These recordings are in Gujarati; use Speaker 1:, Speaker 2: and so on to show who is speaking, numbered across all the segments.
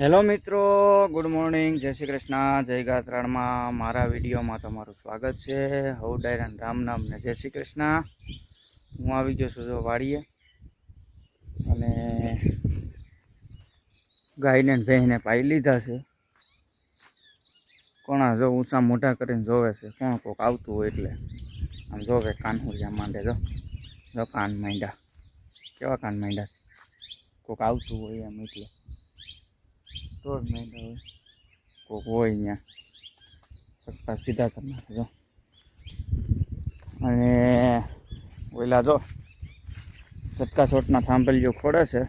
Speaker 1: હેલો મિત્રો, ગુડ મોર્નિંગ, જય શ્રી કૃષ્ણ, જય ગાત્રાણમાં મારા વિડીયોમાં તમારું સ્વાગત છે હવ ડાયરાન રામ નામ ને જય શ્રી કૃષ્ણ. હું આવી ગયો છું જો વાડીએ અને ગાયને ને પાઈ લીધા છે. કોણા જો ઊંચા મોઢા કરીને જોવે છે, કોણ કોક આવતું હોય એટલે. આમ જોવે કાન હુરિયા માંડે જો જો કાન માંડ્યા. કેવા કાન માંડ્યા? કોક આવતું હોય એમ એટલે. જ માંડ્યા હોય કોક હોય અહીંયા પપ્પા સીધા જો અને ઓલા જો ચટકા છોટના જો ખોડે છે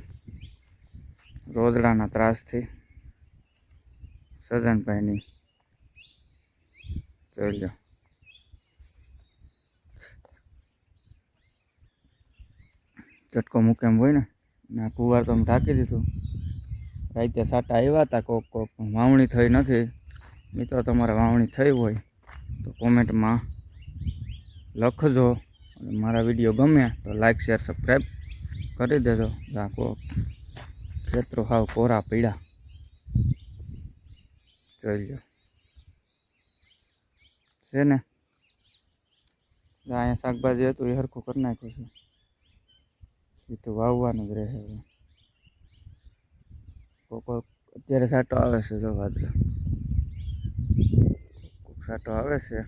Speaker 1: રોદડાના ત્રાસથી સજનભાઈની જોઈ ચટકો મૂકે એમ હોય ને આ કુવાર તો ઢાંકી દીધું રાતે સાટા આવ્યા હતા કોક કોક વાવણી થઈ નથી. મિત્રો, તમારે વાવણી થઈ હોય તો કોમેન્ટમાં લખજો અને મારા વીડિયો ગમે તો લાઇક શેર સબસ્ક્રાઈબ કરી દેજો. રાખો ખેતરો હાવ કોરા પીડા. ચલો છે ને? અહીંયા શાકભાજી હતું, એ હરખું કરી નાખ્યું છે. એ તો વાવવાનું જ રહે કોક અત્યારે સાટો આવે છે જો વાદળા. કોક સાટો આવે છે.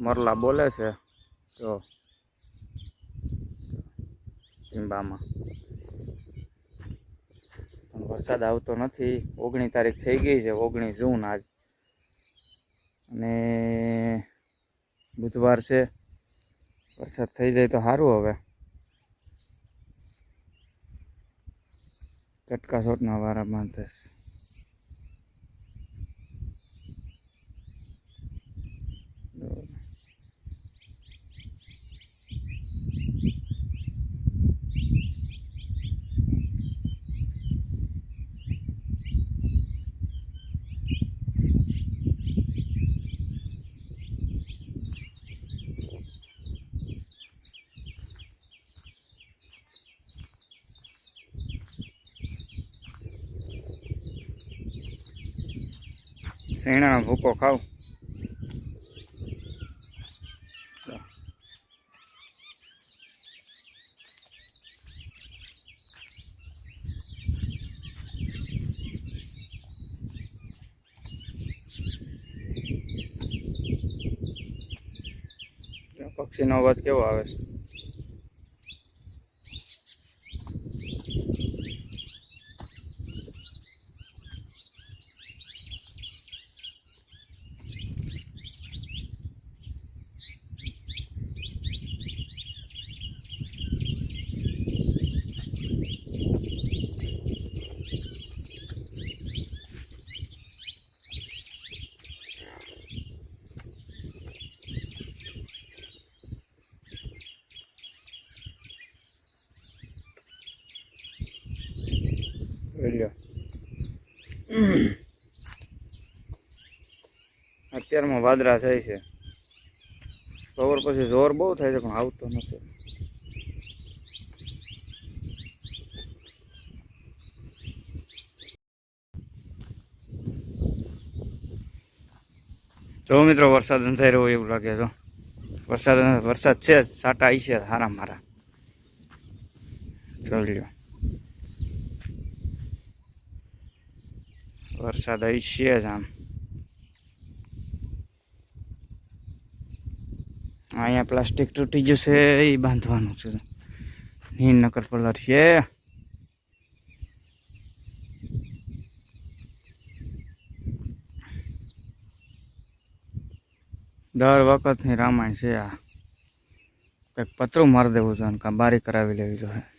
Speaker 1: મરલા બોલે છે. જો. ટીંબામાં. વરસાદ આવતો નથી. ઓગણી તારીખ થઈ ગઈ છે. ઓગણી જૂન આજ. અને બુધવાર છે. વરસાદ થઈ જાય તો સારું હવે. ચટકા શોટના વારા બાંધે છે. શેણાનો ભૂકો ખાવ. પક્ષીનો અવાજ કેવો આવે છે? જોઈ અત્યારમાં વાદરા થાય છે. બપોર પછી જોર બહુ થાય છે પણ આવતો નથી. જો મિત્રો વરસાદ અંધાઈ રહ્યો એવું લાગે છે. વરસાદ વરસાદ છે જ, સાટા આવી છે સારા મારા. જોઈ વરસાદ આવી છે જ આમ. અહીંયા પ્લાસ્ટિક તૂટી જશે એ બાંધવાનું છે. નીન નકર પલર છે. દર વખતની રામાયણ છે આ. કંઈક પતરું મારી દેવું જોઈએ કાં બારી કરાવી લેવી જોઈએ.